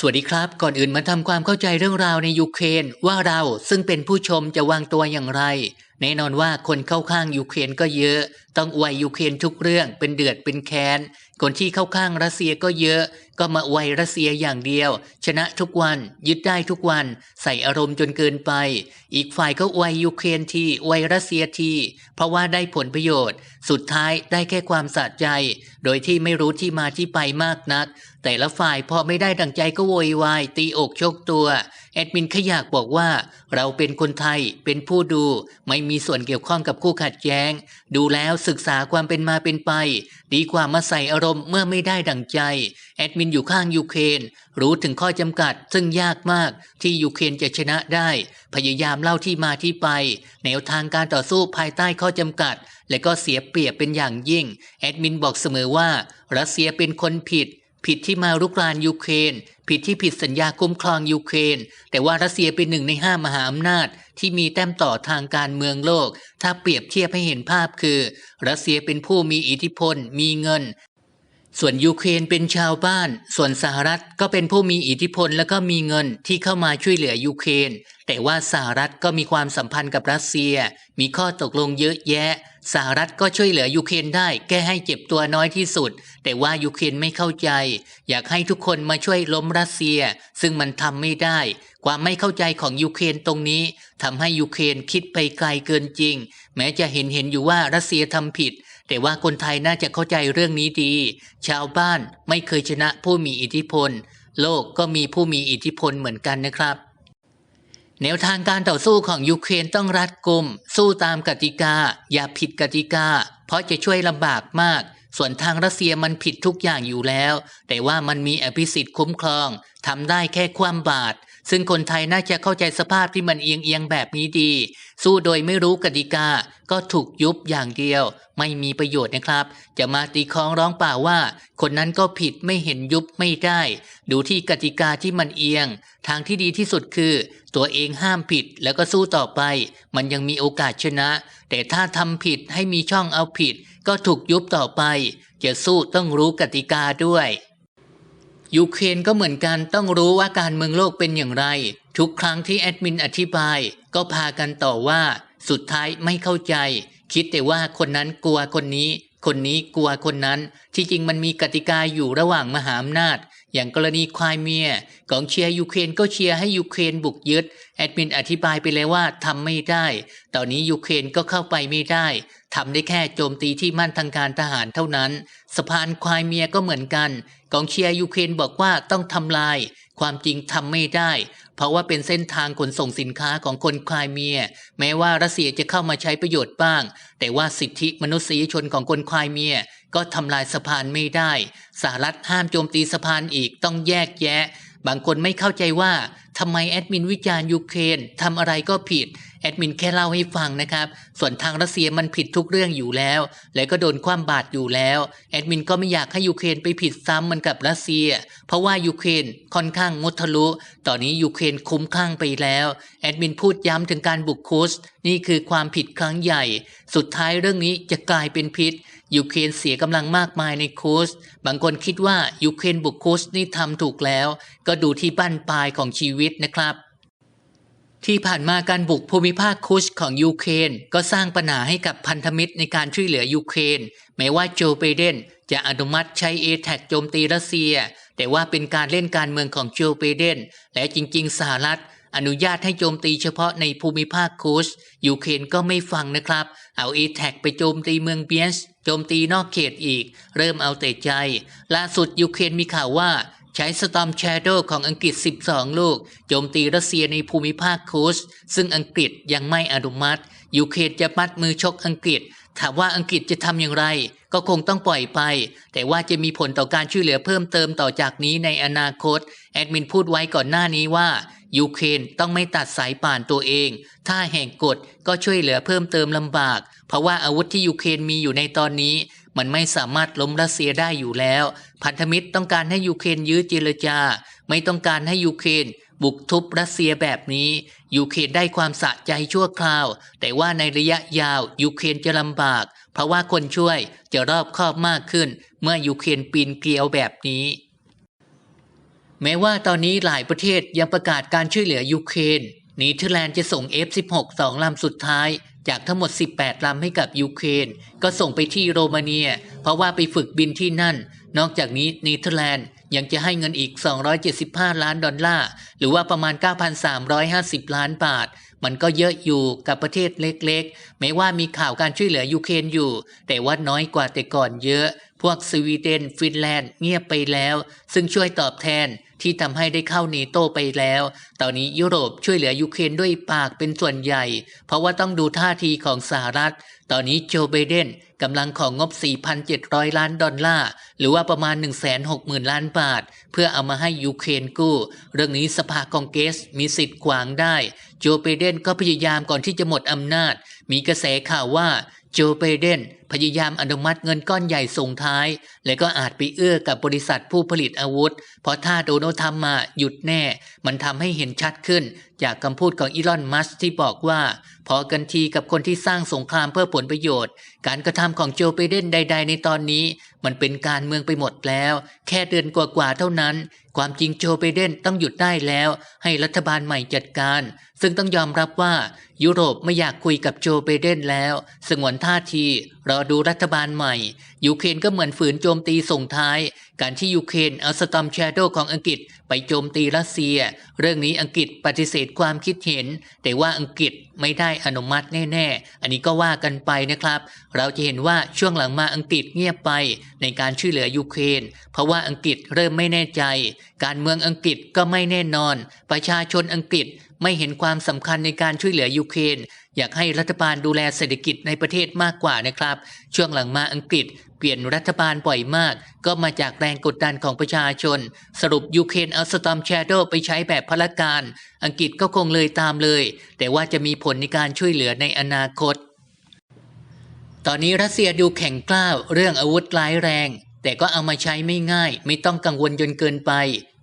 สวัสดีครับ ก่อนอื่นมาทำความเข้าใจเรื่องราวในยูเครนว่าเราซึ่งเป็นผู้ชมจะวางตัวอย่างไร แน่นอนว่าคนเข้าข้างยูเครนก็เยอะ ต้องอวยยูเครนทุกเรื่องเป็นเดือดเป็นแค้น คนที่เข้าข้างรัสเซียก็เยอะ ก็มาอวยรัสเซียอย่างเดียว ชนะทุกวันยึดได้ทุกวัน ใส่อารมณ์จนเกินไป อีกฝ่ายก็อวยยูเครนทีอวยรัสเซียที เพราะว่าได้ผลประโยชน์ สุดท้ายได้แค่ความสะใจ โดยที่ไม่รู้ที่มาที่ไปมากนัก แต่ละฝ่ายพอไม่ได้ดังใจก็โวยวายตีอกชกตัว แอดมินขยากบอกว่า เราเป็นคนไทยเป็นผู้ดู ไม่มีส่วนเกี่ยวข้องกับคู่ขัดแย้ง ดูแล้วศึกษาความเป็นมาเป็นไป ดีกว่ามาใส่อารมณ์เมื่อไม่ได้ดังใจ แอดมินอยู่ข้างยูเครนรู้ถึงข้อจำกัดซึ่งยากมากที่ยูเครนจะชนะได้ พยายามเล่าที่มาที่ไป แนวทางการต่อสู้ภายใต้ข้อจำกัด และก็เสียเปรียบเป็นอย่างยิ่ง แอดมินบอกเสมอว่ารัสเซียเป็นคนผิด ผิดที่มารุกรานยูเครน ผิดที่ผิดสัญญาคุ้มครองยูเครน แต่ว่ารัสเซียเป็นหนึ่งในห้ามหาอำนาจ ที่มีแต้มต่อทางการเมืองโลก ถ้าเปรียบเทียบให้เห็นภาพคือ รัสเซียเป็นผู้มีอิทธิพล มีเงิน ส่วนยูเครนเป็นชาวบ้าน ส่วนสหรัฐก็เป็นผู้มีอิทธิพลและก็มีเงินที่เข้ามาช่วยเหลือยูเครน แต่ว่าสหรัฐก็มีความสัมพันธ์กับรัสเซีย มีข้อตกลงเยอะแยะ สหรัฐก็ช่วยเหลือยูเครนได้แก้ให้เจ็บตัวน้อยที่สุด แต่ว่ายูเครนไม่เข้าใจ อยากให้ทุกคนมาช่วยล้มรัสเซีย ซึ่งมันทำไม่ได้ ความไม่เข้าใจของยูเครนตรงนี้ทำให้ยูเครนคิดไปไกลเกินจริง แม้จะเห็นเห็นอยู่ว่ารัสเซียทำผิด แต่ว่าคนไทยน่าจะเข้าใจเรื่องนี้ดี ชาวบ้านไม่เคยชนะผู้มีอิทธิพล โลกก็มีผู้มีอิทธิพลเหมือนกันนะครับ แนวทางการต่อสู้ของยูเครนต้องรัดกุม สู้ตามกติกา อย่าผิดกติกา เพราะจะช่วยลำบากมาก ส่วนทางรัสเซียมันผิดทุกอย่างอยู่แล้ว แต่ว่ามันมีอภิสิทธิ์คุ้มครองทำได้แค่ความบาด ซึ่งคนไทยน่าจะเข้าใจสภาพที่มันเอียงเอียงๆแบบนี้ดี สู้โดยไม่รู้กติกา ก็ถูกยุบอย่างเดียว ไม่มีประโยชน์นะครับ จะมาตีคองร้องเปล่าว่า คนนั้นก็ผิดไม่เห็นยุบไม่ได้ ดูที่กติกาที่มันเอียง ทางที่ดีที่สุดคือ ตัวเองห้ามผิดแล้วก็สู้ต่อไป มันยังมีโอกาสชนะ แต่ถ้าทำผิดให้มีช่องเอาผิด ก็ถูกยุบต่อไป จะสู้ต้องรู้กติกาด้วย ยูเครนก็เหมือนกันต้องรู้ว่าการเมืองโลกเป็นอย่างไร ทุกครั้งที่แอดมินอธิบาย ก็พากันต่อว่า สุดท้ายไม่เข้าใจ คิดแต่ว่าคนนั้นกลัวคนนี้ คนนี้กลัวคนนั้น ที่จริงมันมีกติกาอยู่ระหว่างมหาอำนาจ อย่างกรณีควายเมียกองเชียร์ยูเครนก็เชียร์ให้ยูเครนบุกยึด แอดมินอธิบายไปแล้วว่าทำไม่ได้ ตอนนี้ยูเครนก็เข้าไปไม่ได้ทำได้แค่โจมตีที่มั่นทางการทหารเท่านั้น สะพานควายเมียก็เหมือนกันกองเชียร์ยูเครนบอกว่าต้องทำลาย ความจริงทำไม่ได้ เพราะว่าเป็นเส้นทางขนส่งสินค้าของคนควายเมีย แม้ว่ารัสเซียจะเข้ามาใช้ประโยชน์บ้าง แต่ว่าสิทธิมนุษยชนของคนควายเมีย ก็ทำลายสะพานไม่ได้สหรัฐห้ามโจมตีสะพานอีกต้องแยกแยะ บางคนไม่เข้าใจว่าทำไมแอดมินวิจารณ์ยูเครนทำอะไรก็ผิดแอดมินแค่เล่าให้ฟังนะครับ ส่วนทางรัสเซียมันผิดทุกเรื่องอยู่แล้ว และก็โดนคว่ำบาตรอยู่แล้ว แอดมินก็ไม่อยากให้ยูเครนไปผิดซ้ำมือนกับรัสเซีย เพราะว่ายูเครนค่อนข้างมุทะลุ ตอนนี้ยูเครนคุ้มข้างไปแล้ว แอดมินพูดย้ำถึงการบุกคุสนี่คือความผิดครั้งใหญ่ สุดท้ายเรื่องนี้จะกลายเป็นพิษ ยูเครนเสียกำลังมากมายในคูสบางคนคิดว่ายูเครนบุกคูสนี่ทำถูกแล้ว ก็ดูที่บั้นปลายของชีวิตนะครับ ที่ผ่านมาการบุกภูมิภาคคุชของยูเครนก็สร้างปัญหาให้กับพันธมิตรในการช่วยเหลือยูเครนแม้ว่าโจไบเดนจะอนุมัติใช้เอแทกโจมตีรัสเซีย แต่ว่าเป็นการเล่นการเมืองของโจไบเดนและจริง ๆ สหรัฐอนุญาตให้โจมตีเฉพาะในภูมิภาคคุชยูเครนก็ไม่ฟังนะครับ เอาเอแทกไปโจมตีเมืองเบียนส์ โจมตีนอกเขตอีก เริ่มเอาแต่ใจ ล่าสุดยูเครนมีข่าวว่าใช้สตอมแชโดของอังกฤษ 12 ลูก โจมตีรัสเซียในภูมิภาคคูสซึ่งอังกฤษยังไม่อนุมัติยูเครนจะมัดมือชกอังกฤษ ถามว่าอังกฤษจะทำอย่างไร ก็คงต้องปล่อยไป แต่ว่าจะมีผลต่อการช่วยเหลือเพิ่มเติมต่อจากนี้ในอนาคต แอดมินพูดไว้ก่อนหน้านี้ว่า ยูเครนต้องไม่ตัดสายป่านตัวเอง ถ้าแห่งกฎก็ช่วยเหลือเพิ่มเติมลำบาก เพราะว่าอาวุธที่ยูเครนมีอยู่ในตอนนี้ มันไม่สามารถล้มรัสเซียได้อยู่แล้ว พันธมิตรต้องการให้ยูเครนยื้อเจรจา ไม่ต้องการให้ยูเครนบุกทุบรัสเซียแบบนี้ยูเครนได้ความสะใจชั่วคราว แต่ว่าในระยะยาวยูเครนจะลำบาก เพราะว่าคนช่วยจะรอบคอบมากขึ้น เมื่อยูเครนปีนเกลียวแบบนี้ แม้ว่าตอนนี้หลายประเทศยังประกาศการช่วยเหลือยูเครนเนเธอร์แลนด์จะส่ง F-16 สองลำสุดท้าย จากทั้งหมด 18 ลำให้กับยูเครนก็ส่งไปที่โรมาเนีย เพราะว่าไปฝึกบินที่นั่น นอกจากนี้เนเธอร์แลนด์ยังจะให้เงินอีก 275 ล้านดอลลาร์ หรือว่าประมาณ 9,350 ล้านบาท มันก็เยอะอยู่กับประเทศเล็กๆแม้ว่ามีข่าวการช่วยเหลือยูเครนอยู่ แต่ว่าน้อยกว่าแต่ก่อนเยอะ พวกสวีเดน ฟินแลนด์เงียบไปแล้ว ซึ่งช่วยตอบแทนที่ทำให้ได้เข้าเนโตไปแล้ว ตอนนี้ยุโรปช่วยเหลือยูเครนด้วยปากเป็นส่วนใหญ่ เพราะว่าต้องดูท่าทีของสหรัฐ ตอนนี้โจไบเดนกำลังของงบ 4,700 ล้านดอลลาร์ หรือว่าประมาณ 160,000 ล้านบาท เพื่อเอามาให้ยูเครนกู้ เรื่องนี้สภาคองเกรสมีสิทธิ์ขวางได้ โจไบเดนก็พยายามก่อนที่จะหมดอำนาจ มีกระแสข่าวว่าโจไบเดน พยายามอนุมัติเงินก้อนใหญ่ส่งท้าย และก็อาจไปเอื้อกับบริษัทผู้ผลิตอาวุธ เพราะถ้าโดนัลด์ทำมาหยุดแน่ มันทำให้เห็นชัดขึ้น จากคำพูดของอีลอนมัสที่บอกว่า พอกันทีกับคนที่สร้างสงครามเพื่อผลประโยชน์ การกระทำของโจไบเดนใด ๆ ในตอนนี้ มันเป็นการเมืองไปหมดแล้ว แค่เดือนกว่าๆเท่านั้น ความจริงโจไบเดนต้องหยุดได้แล้ว ให้รัฐบาลใหม่จัดการ ซึ่งต้องยอมรับว่า ยุโรปไม่อยากคุยกับโจไบเดนแล้ว สงวนท่าทีเราอดูรัฐบาลใหม่ยูเครนก็เหมือนฝืนโจมตีส่งท้าย การที่ยูเครนเอาสตอมแชโดของอังกฤษไปโจมตีรัสเซีย เรื่องนี้อังกฤษปฏิเสธความคิดเห็น แต่ว่าอังกฤษไม่ได้อนุมัติแน่ๆ อันนี้ก็ว่ากันไปนะครับ เราจะเห็นว่าช่วงหลังมาอังกฤษเงียบไปในการช่วยเหลือยูเครน เพราะว่าอังกฤษเริ่มไม่แน่ใจ การเมืองอังกฤษก็ไม่แน่นอน ประชาชนอังกฤษไม่เห็นความสำคัญในการช่วยเหลือยูเครนอยากให้รัฐบาลดูแลเศรษฐกิจในประเทศมากกว่านะครับ ช่วงหลังมาอังกฤษเปลี่ยนรัฐบาลบ่อยมาก ก็มาจากแรงกดดันของประชาชน สรุปยูเครนเอาสตอมแชโดไปใช้แบบพละการ อังกฤษก็คงเลยตามเลย แต่ว่าจะมีผลในการช่วยเหลือในอนาคต ตอนนี้รัสเซียดูแข็งกล้าวเรื่องอาวุธร้ายแรงแต่ก็เอามาใช้ไม่ง่าย ไม่ต้องกังวลจนเกินไป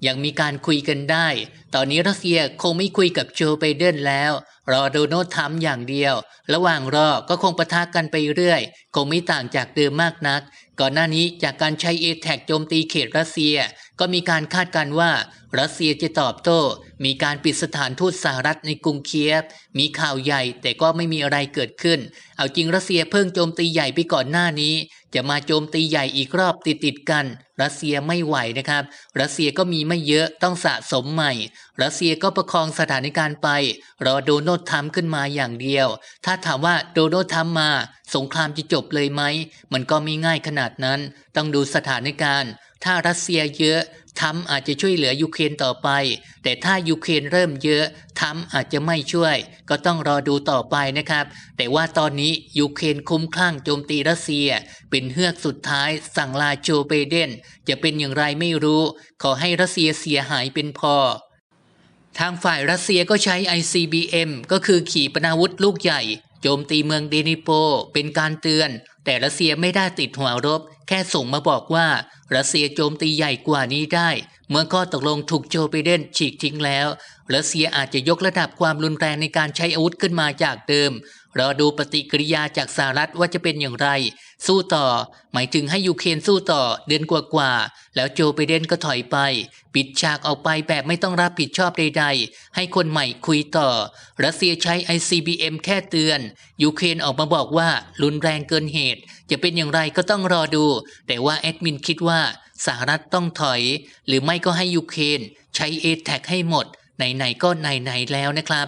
ยังมีการคุยกันได้ ตอนนี้รัสเซียคงไม่คุยกับโจไบเดนแล้ว รอโดนัลด์ทรัมป์อย่างเดียว ระหว่างรอก็คงประทะกันไปเรื่อย คงไม่ต่างจากเดิมมากนัก ก่อนหน้านี้จากการใช้เอแท็กโจมตีเขตรัสเซีย ก็มีการคาดการว่า รัสเซียจะตอบโต้ มีการปิดสถานทูตสหรัฐในกรุงเคียฟ มีข่าวใหญ่แต่ก็ไม่มีอะไรเกิดขึ้น เอาจริงรัสเซียเพิ่งโจมตีใหญ่ไปก่อนหน้านี้ จะมาโจมตีใหญ่อีกรอบติดติดกัน รัสเซียไม่ไหวนะครับ รัสเซียก็มีไม่เยอะต้องสะสมใหม่ รัสเซียก็ประคองสถานการณ์ไป รอโดนัลด์ทรัมป์ขึ้นมาอย่างเดียว ถ้าถามว่าโดนัลด์ทรัมป์มา สงครามจะจบเลยไหม มันก็ไม่ง่ายขนาดนั้น ต้องดูสถานการณ์ ถ้ารัสเซียเยอะ ทรัมป์อาจจะช่วยเหลือยูเครนต่อไป แต่ถ้ายูเครนเริ่มเยอะทรัมป์อาจจะไม่ช่วย ก็ต้องรอดูต่อไปนะครับ แต่ว่าตอนนี้ยูเครนคุ้มคลั่งโจมตีรัสเซีย เป็นเฮือกสุดท้ายสั่งลาโจไบเดน จะเป็นอย่างไรไม่รู้ ขอให้รัสเซียเสียหายเป็นพอทางฝ่ายรัสเซียก็ใช้ ICBM ก็คือขีปนาวุธลูกใหญ่ โจมตีเมืองเดนิโป เป็นการเตือน แต่รัสเซียไม่ได้ติดหัวรบ แค่ส่งมาบอกว่า รัสเซียโจมตีใหญ่กว่านี้ได้ เมื่อข้อตกลงถูกโจไบเดนฉีกทิ้งแล้ว รัสเซียอาจจะยกระดับความรุนแรงในการใช้อาวุธขึ้นมาจากเดิมรอดูปฏิกิริยาจากสหรัฐว่าจะเป็นอย่างไร สู้ต่อ หมายถึงให้ยูเครนสู้ต่อเดือนกว่าๆแล้วโจไบเดนก็ถอยไป ปิดฉากออกไปแบบไม่ต้องรับผิดชอบใดๆ ให้คนใหม่คุยต่อ รัสเซียใช้ ICBM แค่เตือน ยูเครนออกมาบอกว่ารุนแรงเกินเหตุ จะเป็นอย่างไรก็ต้องรอดู แต่ว่าแอดมินคิดว่าสหรัฐต้องถอย หรือไม่ก็ให้ยูเครนใช้เอแท็กให้หมดไหนๆก็ไหนๆแล้วนะครับ